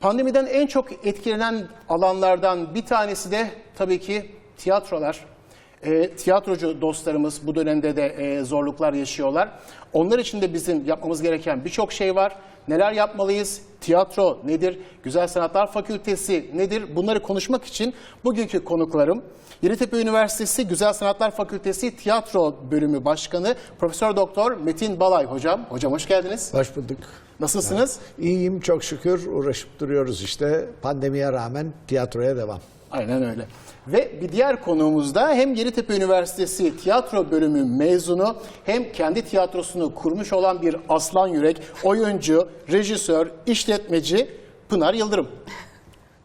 Pandemiden en çok etkilenen alanlardan bir tanesi de tabii ki tiyatrolar. E, tiyatrocu dostlarımız bu dönemde de e, zorluklar yaşıyorlar. Onlar için de bizim yapmamız gereken birçok şey var. Neler yapmalıyız? Tiyatro nedir? Güzel Sanatlar Fakültesi nedir? Bunları konuşmak için bugünkü konuklarım Yeditepe Üniversitesi Güzel Sanatlar Fakültesi Tiyatro Bölümü Başkanı Profesör Doktor Metin Balay hocam. Hocam hoş geldiniz. Hoş bulduk. Nasılsınız? İyiyim çok şükür uğraşıp duruyoruz işte pandemiye rağmen tiyatroya devam. Aynen öyle. Ve bir diğer konuğumuz da hem Yeditepe Üniversitesi Tiyatro Bölümü mezunu hem kendi tiyatrosunu kurmuş olan bir aslan yürek, oyuncu, rejisör, işletmeci Pınar Yıldırım.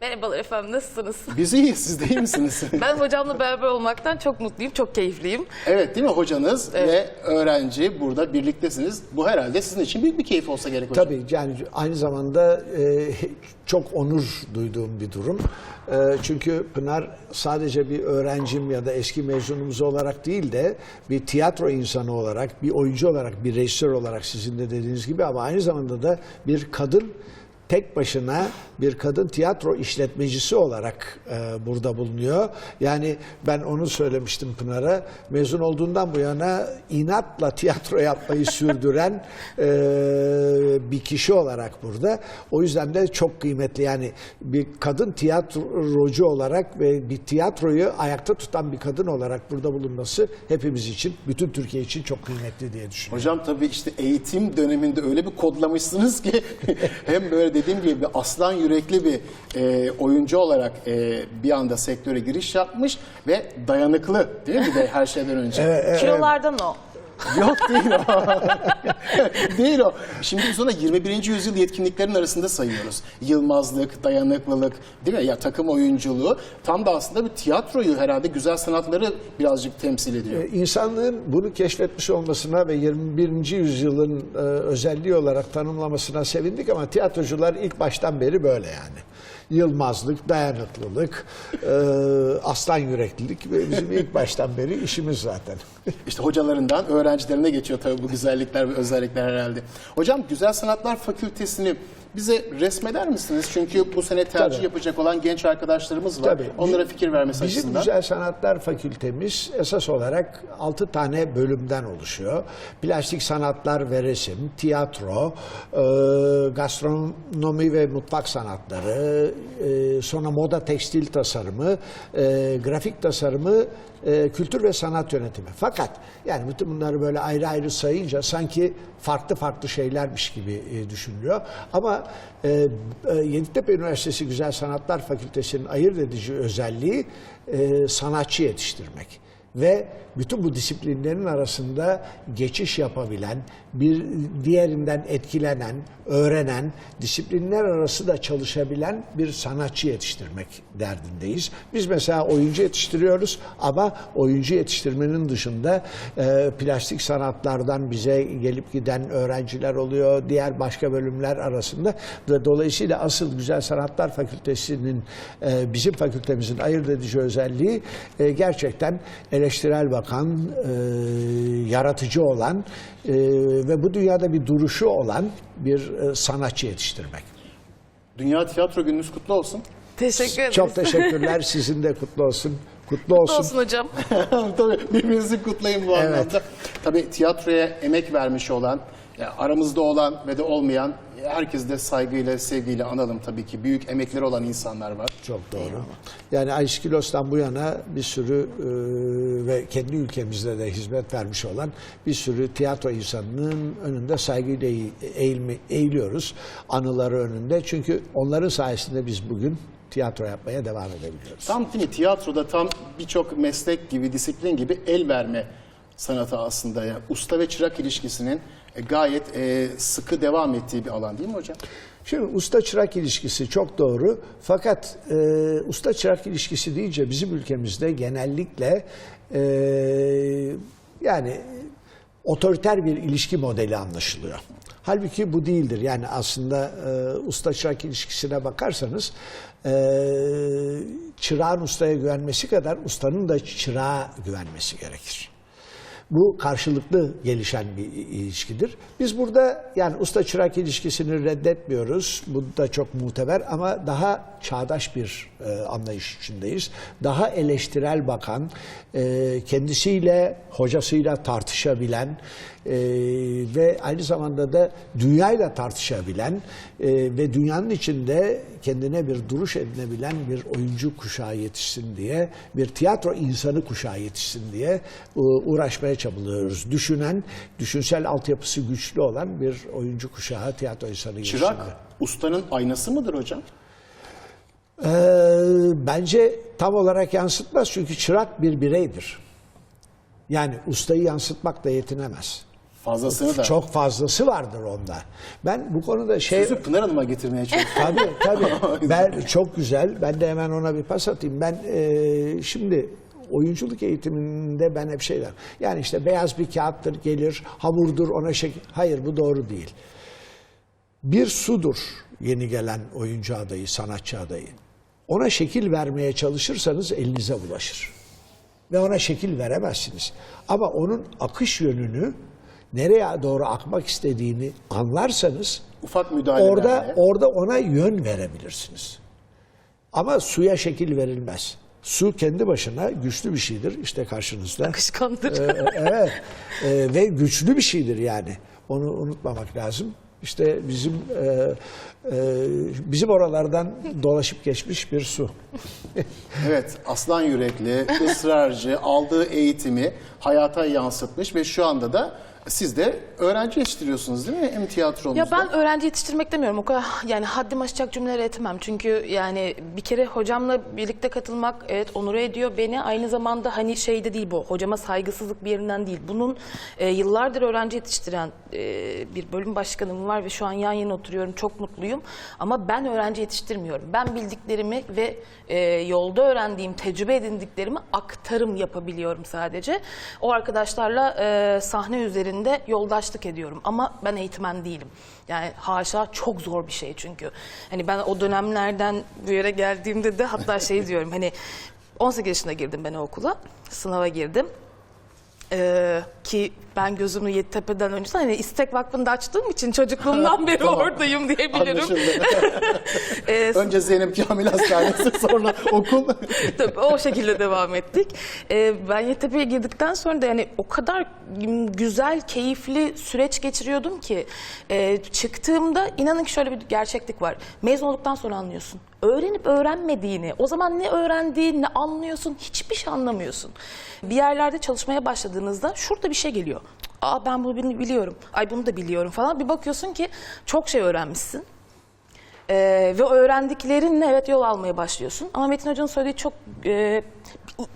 Merhabalar efendim nasılsınız? Biz iyiyiz, siz de iyi misiniz? Ben hocamla beraber olmaktan çok mutluyum, çok keyifliyim. evet değil mi hocanız ve öğrenci burada birliktesiniz. Bu herhalde sizin için büyük bir keyif olsa gerek hocam. Tabii yani aynı zamanda e, çok onur duyduğum bir durum. E, çünkü Pınar sadece bir öğrencim ya da eski mezunumuz olarak değil de bir tiyatro insanı olarak, bir oyuncu olarak, bir rejisör olarak sizin de dediğiniz gibi ama aynı zamanda da bir kadın tek başına bir kadın tiyatro işletmecisi olarak e, burada bulunuyor. Yani ben onu söylemiştim Pınar'a. Mezun olduğundan bu yana inatla tiyatro yapmayı sürdüren e, bir kişi olarak burada. O yüzden de çok kıymetli. Yani bir kadın tiyatrocu olarak ve bir tiyatroyu ayakta tutan bir kadın olarak burada bulunması hepimiz için, bütün Türkiye için çok kıymetli diye düşünüyorum. Hocam tabii işte eğitim döneminde öyle bir kodlamışsınız ki hem böyle dediğim gibi bir aslan yürekli bir e, oyuncu olarak e, bir anda sektöre giriş yapmış ve dayanıklı değil mi bir de her şeyden önce? Kilolardan o. Yok değil o. değil o. Şimdi ona 21. yüzyıl yetkinliklerin arasında sayıyoruz. Yılmazlık, dayanıklılık, değil mi? Ya takım oyunculuğu. Tam da aslında bir tiyatroyu herhalde güzel sanatları birazcık temsil ediyor. Ee, İnsanlığın bunu keşfetmiş olmasına ve 21. yüzyılın e, özelliği olarak tanımlamasına sevindik ama tiyatrocular ilk baştan beri böyle yani. Yılmazlık, dayanıklılık, e, aslan yüreklilik ve bizim ilk baştan beri işimiz zaten. İşte hocalarından öğrencilerine geçiyor tabii bu güzellikler ve özellikler herhalde. Hocam Güzel Sanatlar Fakültesini bize resmeder misiniz? Çünkü bu sene tercih Tabii. yapacak olan genç arkadaşlarımız var. Tabii. Onlara fikir vermesi Bizim açısından. Güzel Sanatlar Fakültemiz esas olarak 6 tane bölümden oluşuyor. Plastik sanatlar ve resim, tiyatro, e, gastronomi ve mutfak sanatları, e, sonra moda tekstil tasarımı, e, grafik tasarımı, e, kültür ve sanat yönetimi. Fakat yani bütün bunları böyle ayrı ayrı sayınca sanki farklı farklı şeylermiş gibi e, düşünülüyor. Ama e, e, Yeditepe Üniversitesi Güzel Sanatlar Fakültesi'nin ayırt edici özelliği e, sanatçı yetiştirmek ve bütün bu disiplinlerin arasında geçiş yapabilen, bir diğerinden etkilenen, öğrenen, disiplinler arası da çalışabilen bir sanatçı yetiştirmek derdindeyiz. Biz mesela oyuncu yetiştiriyoruz ama oyuncu yetiştirmenin dışında e, plastik sanatlardan bize gelip giden öğrenciler oluyor, diğer başka bölümler arasında ve dolayısıyla asıl Güzel Sanatlar Fakültesi'nin e, bizim fakültemizin ayırt edici özelliği e, gerçekten eleştirel bakan, e, yaratıcı olan e, ve bu dünyada bir duruşu olan bir e, sanatçı yetiştirmek. Dünya Tiyatro Gününüz kutlu olsun. Teşekkür ederiz. Çok teşekkürler. Sizin de kutlu olsun. Kutlu Kutlu olsun. olsun hocam. Tabii birbirinizi kutlayın bu Evet. anlamda. Tabii tiyatroya emek vermiş olan, aramızda olan ve de olmayan herkes de saygıyla, sevgiyle analım tabii ki. Büyük emekleri olan insanlar var. Çok doğru. Yani Aiskilos'tan bu yana bir sürü e, ve kendi ülkemizde de hizmet vermiş olan bir sürü tiyatro insanının önünde saygıyla eğ- eğilme, eğiliyoruz. Anıları önünde. Çünkü onların sayesinde biz bugün tiyatro yapmaya devam edebiliyoruz. Tam değil mi? Tiyatroda tam birçok meslek gibi, disiplin gibi el verme sanatı aslında. Yani usta ve çırak ilişkisinin gayet e, sıkı devam ettiği bir alan değil mi hocam? Şimdi usta çırak ilişkisi çok doğru. Fakat e, usta çırak ilişkisi deyince bizim ülkemizde genellikle e, yani otoriter bir ilişki modeli anlaşılıyor. Halbuki bu değildir. Yani aslında e, usta çırak ilişkisine bakarsanız e, çırağın ustaya güvenmesi kadar ustanın da çırağa güvenmesi gerekir. Bu karşılıklı gelişen bir ilişkidir. Biz burada yani usta çırak ilişkisini reddetmiyoruz. Bu da çok muteber ama daha çağdaş bir e, anlayış içindeyiz. Daha eleştirel bakan, e, kendisiyle, hocasıyla tartışabilen e, ve aynı zamanda da dünyayla tartışabilen e, ve dünyanın içinde kendine bir duruş edinebilen bir oyuncu kuşağı yetişsin diye, bir tiyatro insanı kuşağı yetişsin diye e, uğraşmaya çabalıyoruz. Düşünen, düşünsel altyapısı güçlü olan bir oyuncu kuşağı, tiyatro insanı Çırak diye. ustanın aynası mıdır hocam? Ee, bence tam olarak yansıtmaz çünkü çırak bir bireydir. Yani ustayı yansıtmakla yetinemez. Fazlasını da. Çok fazlası vardır onda. Ben bu konuda şey... Sözü Pınar Hanım'a getirmeye çalışıyorum. Tabii tabii. ben çok güzel. Ben de hemen ona bir pas atayım. Ben e, şimdi oyunculuk eğitiminde ben hep şeyler. Yani işte beyaz bir kağıttır gelir, hamurdur ona şekil. Hayır bu doğru değil. Bir sudur yeni gelen oyuncu adayı, sanatçı adayı. Ona şekil vermeye çalışırsanız elinize bulaşır. Ve ona şekil veremezsiniz. Ama onun akış yönünü nereye doğru akmak istediğini anlarsanız Ufak müdahalelerle. orada orada ona yön verebilirsiniz. Ama suya şekil verilmez. Su kendi başına güçlü bir şeydir işte karşınızda. Kışkandır. Ee, evet Ee, ve güçlü bir şeydir yani. Onu unutmamak lazım. İşte bizim e, e, bizim oralardan dolaşıp geçmiş bir su. Evet, aslan yürekli, ısrarcı, aldığı eğitimi hayata yansıtmış ve şu anda da siz de öğrenci yetiştiriyorsunuz değil mi hem tiyatromuzda? Ya ben öğrenci yetiştirmek demiyorum. O kadar yani haddim aşacak cümleler etmem. Çünkü yani bir kere hocamla birlikte katılmak evet onur ediyor beni. Aynı zamanda hani şey de değil bu. Hocama saygısızlık bir yerinden değil. Bunun e, yıllardır öğrenci yetiştiren e, bir bölüm başkanım var ve şu an yan yana oturuyorum. Çok mutluyum. Ama ben öğrenci yetiştirmiyorum. Ben bildiklerimi ve e, yolda öğrendiğim, tecrübe edindiklerimi aktarım yapabiliyorum sadece. O arkadaşlarla e, sahne üzerinde yoldaşlık ediyorum ama ben eğitmen değilim. Yani haşa çok zor bir şey çünkü. Hani ben o dönemlerden bu yere geldiğimde de hatta şey diyorum hani 18 yaşında girdim ben okula. Sınava girdim. Ee, ki ben gözümü Yeditepe'den önce hani İstek Vakfı'nda açtığım için çocukluğumdan beri Tamam. oradayım diyebilirim. Ee, Önce Zeynep Kamil Hastanesi sonra okul. Tabii o şekilde devam ettik. Ee, ben YTP'ye girdikten sonra da yani o kadar güzel, keyifli süreç geçiriyordum ki e, çıktığımda inanın ki şöyle bir gerçeklik var. Mezun olduktan sonra anlıyorsun. Öğrenip öğrenmediğini, o zaman ne öğrendiğini ne anlıyorsun, hiçbir şey anlamıyorsun. Bir yerlerde çalışmaya başladığınızda şurada bir şey geliyor. Aa ben bunu biliyorum, ay bunu da biliyorum falan. Bir bakıyorsun ki çok şey öğrenmişsin. Ee, ve öğrendiklerinle evet yol almaya başlıyorsun. Ama Metin Hoca'nın söylediği çok e,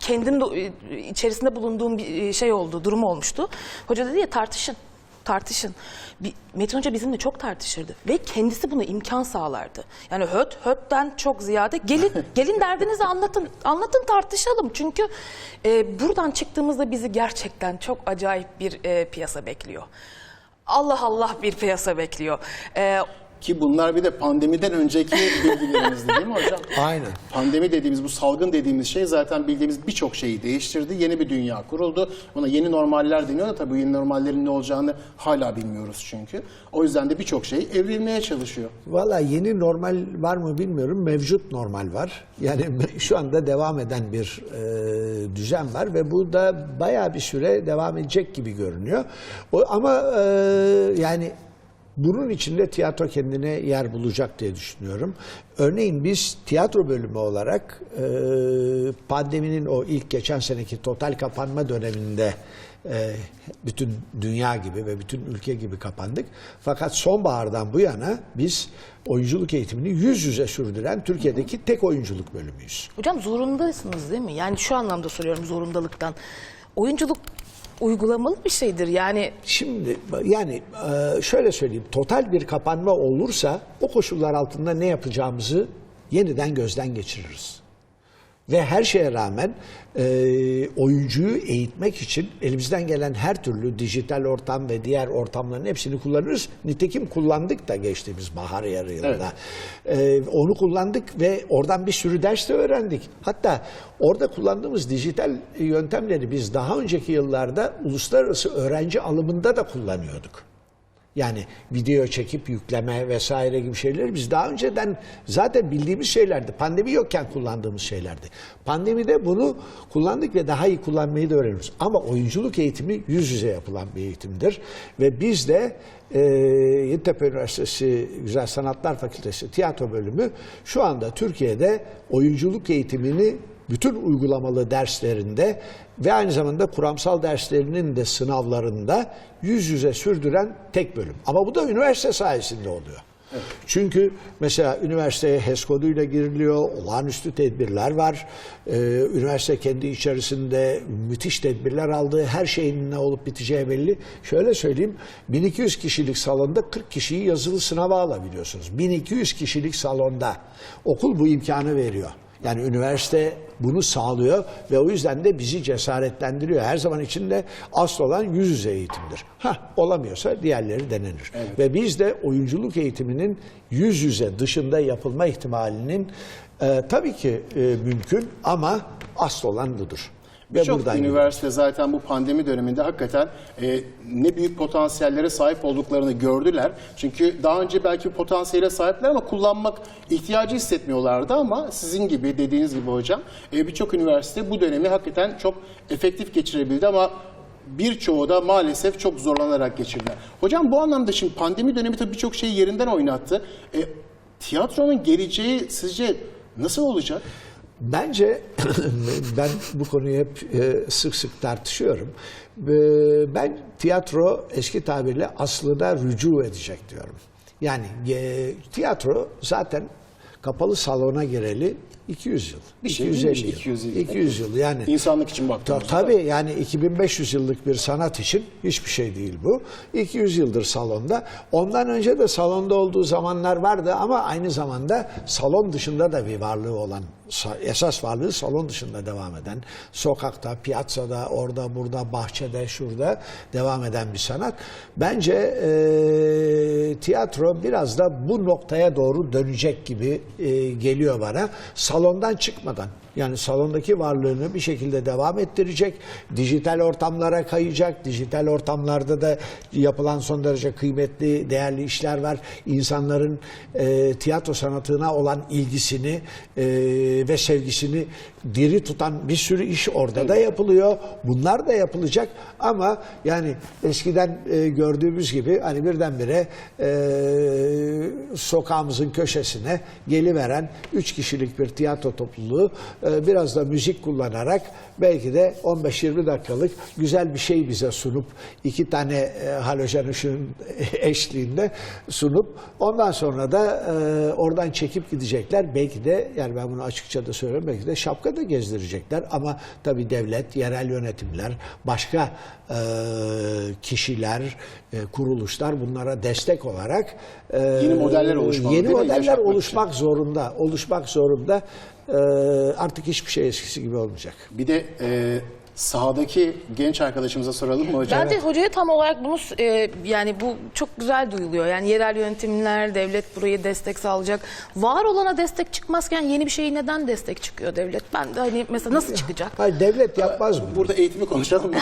kendim de e, içerisinde bulunduğum bir şey oldu, durum olmuştu. Hoca dedi ya tartışın, tartışın. Bir, Metin Hoca bizimle çok tartışırdı ve kendisi buna imkan sağlardı. Yani höt, hötten çok ziyade gelin, gelin derdinizi anlatın, anlatın tartışalım. Çünkü e, buradan çıktığımızda bizi gerçekten çok acayip bir e, piyasa bekliyor. Allah Allah bir piyasa bekliyor. E, Ki bunlar bir de pandemiden önceki bilgilerimizdi değil mi hocam? Aynen. Pandemi dediğimiz bu salgın dediğimiz şey zaten bildiğimiz birçok şeyi değiştirdi. Yeni bir dünya kuruldu. Ona yeni normaller deniyor da tabii bu yeni normallerin ne olacağını hala bilmiyoruz çünkü. O yüzden de birçok şey evrilmeye çalışıyor. Valla yeni normal var mı bilmiyorum. Mevcut normal var. Yani şu anda devam eden bir e, düzen var ve bu da bayağı bir süre devam edecek gibi görünüyor. O, ama e, yani bunun içinde tiyatro kendine yer bulacak diye düşünüyorum. Örneğin biz tiyatro bölümü olarak e, pandeminin o ilk geçen seneki total kapanma döneminde e, bütün dünya gibi ve bütün ülke gibi kapandık. Fakat sonbahardan bu yana biz oyunculuk eğitimini yüz yüze sürdüren Türkiye'deki tek oyunculuk bölümüyüz. Hocam zorundasınız değil mi? Yani şu anlamda soruyorum zorundalıktan. Oyunculuk uygulamalı bir şeydir. Yani Şimdi yani e, şöyle söyleyeyim total bir kapanma olursa o koşullar altında ne yapacağımızı yeniden gözden geçiririz. Ve her şeye rağmen e, oyuncuyu eğitmek için elimizden gelen her türlü dijital ortam ve diğer ortamların hepsini kullanıyoruz. Nitekim kullandık da geçtiğimiz bahar yarı yılında. E, onu kullandık ve oradan bir sürü ders de öğrendik. Hatta orada kullandığımız dijital yöntemleri biz daha önceki yıllarda uluslararası öğrenci alımında da kullanıyorduk. Yani video çekip yükleme vesaire gibi şeyleri biz daha önceden zaten bildiğimiz şeylerdi. Pandemi yokken kullandığımız şeylerdi. Pandemide bunu kullandık ve daha iyi kullanmayı da öğreniyoruz. Ama oyunculuk eğitimi yüz yüze yapılan bir eğitimdir. Ve biz de e, Yeditepe Üniversitesi Güzel Sanatlar Fakültesi tiyatro bölümü şu anda Türkiye'de oyunculuk eğitimini bütün uygulamalı derslerinde ve aynı zamanda kuramsal derslerinin de sınavlarında yüz yüze sürdüren tek bölüm. Ama bu da üniversite sayesinde oluyor. Çünkü mesela üniversiteye HES koduyla giriliyor, olağanüstü tedbirler var. Ee, üniversite kendi içerisinde müthiş tedbirler aldığı, her şeyin ne olup biteceği belli. Şöyle söyleyeyim, 1200 kişilik salonda 40 kişiyi yazılı sınava alabiliyorsunuz. 1200 kişilik salonda okul bu imkanı veriyor. Yani üniversite bunu sağlıyor ve o yüzden de bizi cesaretlendiriyor. Her zaman içinde asıl olan yüz yüze eğitimdir. Ha olamıyorsa diğerleri denenir. Ve biz de oyunculuk eğitiminin yüz yüze dışında yapılma ihtimalinin e, tabii ki e, mümkün ama asıl olan budur. Ve buradan üniversite zaten bu pandemi döneminde hakikaten e, ne büyük potansiyellere sahip olduklarını gördüler. Çünkü daha önce belki potansiyele sahipler ama kullanmak ihtiyacı hissetmiyorlardı ama sizin gibi dediğiniz gibi hocam e, birçok üniversite bu dönemi hakikaten çok efektif geçirebildi ama birçoğu da maalesef çok zorlanarak geçirdiler. Hocam bu anlamda şimdi pandemi dönemi tabii birçok şeyi yerinden oynattı. E, tiyatronun geleceği sizce nasıl olacak? Bence ben bu konuyu hep e, sık sık tartışıyorum. E, Ben tiyatro eski tabirle aslına rücu edecek diyorum. Yani e, tiyatro zaten kapalı salona gireli 200 yıl. Bir şey 250 değilmiş, yıl. 200 yıl. 200 yıl yani. İnsanlık için baktığımızda. Tabii yani 2500 yıllık bir sanat için hiçbir şey değil bu. 200 yıldır salonda. Ondan önce de salonda olduğu zamanlar vardı ama aynı zamanda salon dışında da bir varlığı olan, esas varlığı salon dışında devam eden, sokakta, piyasada, orada, burada, bahçede, şurada devam eden bir sanat. Bence eee, tiyatro biraz da bu noktaya doğru dönecek gibi eee, geliyor bana. Salondan çıkmadan. Yani salondaki varlığını bir şekilde devam ettirecek. Dijital ortamlara kayacak. Dijital ortamlarda da yapılan son derece kıymetli, değerli işler var. İnsanların e, tiyatro sanatına olan ilgisini e, ve sevgisini diri tutan bir sürü iş orada da yapılıyor. Bunlar da yapılacak ama yani eskiden e, gördüğümüz gibi hani birdenbire e, sokağımızın köşesine geliveren üç kişilik bir tiyatro topluluğu e, biraz da müzik kullanarak belki de 15-20 dakikalık güzel bir şey bize sunup iki tane e, halojen ışığın eşliğinde sunup ondan sonra da e, oradan çekip gidecekler. Belki de yani ben bunu açıkça da belki de şapka da gezdirecekler ama tabii devlet, yerel yönetimler, başka e, kişiler, e, kuruluşlar bunlara destek olarak e, Yeni modeller oluşmalı, Yeni modeller için. oluşmak zorunda. Oluşmak zorunda. E, artık hiçbir şey eskisi gibi olmayacak. Bir de e, sahadaki genç arkadaşımıza soralım mı hocam? Ben de hocaya tam olarak bunu e, yani bu çok güzel duyuluyor. Yani yerel yönetimler, devlet buraya destek sağlayacak. Var olana destek çıkmazken yeni bir şeye neden destek çıkıyor devlet? Ben de hani mesela nasıl çıkacak? Hayır devlet yapmaz bunu. Burada eğitimi konuşalım.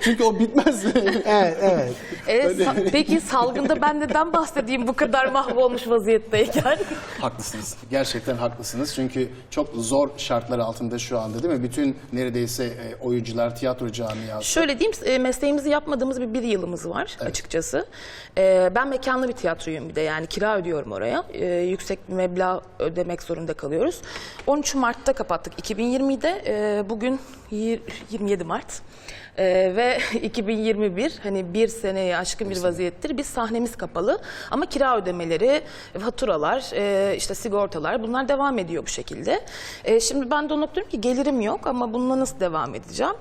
Çünkü o bitmez. Evet, evet. E, sa- peki salgında ben neden bahsedeyim bu kadar mahvolmuş vaziyetteyken? haklısınız. Gerçekten haklısınız. Çünkü çok zor şartlar altında şu anda değil mi? Bütün neredeyse e, oyuncular, tiyatro camiası. Şöyle diyeyim, e, mesleğimizi yapmadığımız bir bir yılımız var açıkçası. E, ben mekanlı bir tiyatroyum bir de yani kira ödüyorum oraya. E, yüksek bir meblağ ödemek zorunda kalıyoruz. 13 Mart'ta kapattık 2020'de, e, bugün yir- 27 Mart. Ee, ve 2021 hani bir seneye aşkın bir vaziyettir. Biz sahnemiz kapalı ama kira ödemeleri, faturalar, e, işte sigortalar bunlar devam ediyor bu şekilde. E, şimdi ben de ona diyorum ki gelirim yok ama bununla nasıl devam edeceğim?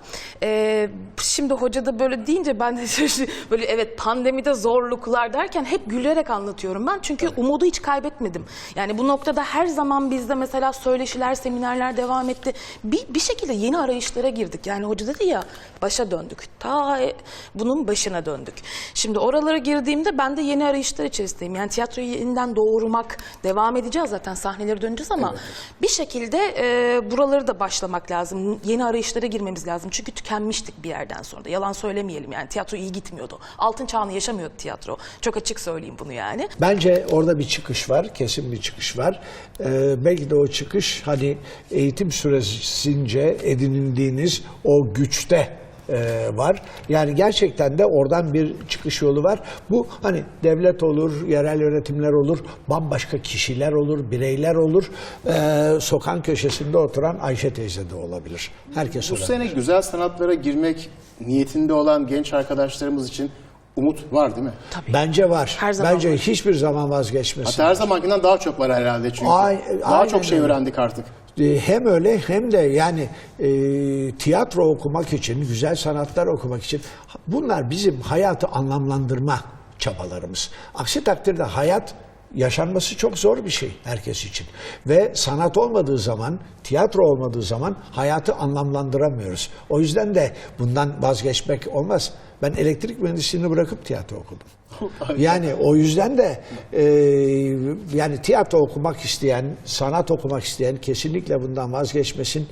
E, şimdi hoca da böyle deyince ben de böyle evet pandemide zorluklar derken hep gülerek anlatıyorum ben. Çünkü umudu hiç kaybetmedim. Yani bu noktada her zaman bizde mesela söyleşiler, seminerler devam etti. Bir, bir şekilde yeni arayışlara girdik. Yani hoca dedi ya başa döndük. Ta e, bunun başına döndük. Şimdi oralara girdiğimde ben de yeni arayışlar içerisindeyim. Yani tiyatroyu yeniden doğurmak devam edeceğiz zaten sahnelere döneceğiz ama bir şekilde e, buraları da başlamak lazım. Yeni arayışlara girmemiz lazım. Çünkü tükenmiştik bir yerden sonra da. Yalan söylemeyelim yani. Tiyatro iyi gitmiyordu. Altın çağını yaşamıyordu tiyatro. Çok açık söyleyeyim bunu yani. Bence orada bir çıkış var, kesin bir çıkış var. Ee, belki de o çıkış hani eğitim süresince edinildiğiniz o güçte e, var. Yani gerçekten de oradan bir çıkış yolu var. Bu hani devlet olur, yerel yönetimler olur, bambaşka kişiler olur, bireyler olur. Ee, sokağın köşesinde oturan Ayşe teyze de olabilir. Herkes Bu olabilir. sene güzel sanatlara girmek niyetinde olan genç arkadaşlarımız için umut var değil mi? Bence var. Her zaman Bence var. hiçbir zaman vazgeçmesin. Hatta her zamankinden daha çok var herhalde çünkü. Ay- daha çok şey öyle. öğrendik artık. E, hem öyle hem de yani e, tiyatro okumak için, güzel sanatlar okumak için bunlar bizim hayatı anlamlandırma çabalarımız. Aksi takdirde hayat yaşanması çok zor bir şey herkes için. Ve sanat olmadığı zaman, tiyatro olmadığı zaman hayatı anlamlandıramıyoruz. O yüzden de bundan vazgeçmek olmaz. Ben elektrik mühendisliğini bırakıp tiyatro okudum. Yani o yüzden de e, yani tiyatro okumak isteyen, sanat okumak isteyen kesinlikle bundan vazgeçmesin.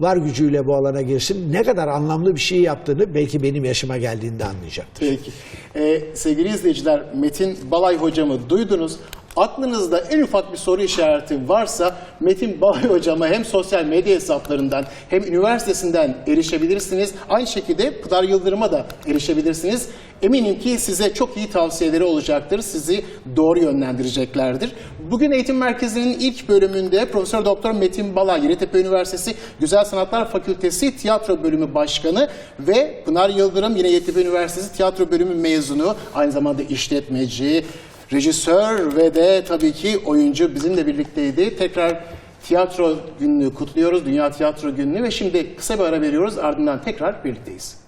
Var gücüyle bu alana girsin. Ne kadar anlamlı bir şey yaptığını belki benim yaşıma geldiğinde anlayacaktır. Peki. Ee, sevgili izleyiciler, Metin Balay hocamı duydunuz. Aklınızda en ufak bir soru işareti varsa Metin Balay hocama hem sosyal medya hesaplarından hem üniversitesinden erişebilirsiniz. Aynı şekilde Pınar Yıldırım'a da erişebilirsiniz. Eminim ki size çok iyi tavsiyeleri olacaktır. Sizi doğru yönlendireceklerdir. Bugün Eğitim Merkezi'nin ilk bölümünde Profesör Doktor Metin Balay, Yeditepe Üniversitesi Güzel Sanatlar Fakültesi Tiyatro Bölümü Başkanı ve Pınar Yıldırım yine Yeditepe Üniversitesi Tiyatro Bölümü mezunu, aynı zamanda işletmeci, rejisör ve de tabii ki oyuncu bizimle birlikteydi. Tekrar tiyatro gününü kutluyoruz, Dünya Tiyatro Günü'nü ve şimdi kısa bir ara veriyoruz ardından tekrar birlikteyiz.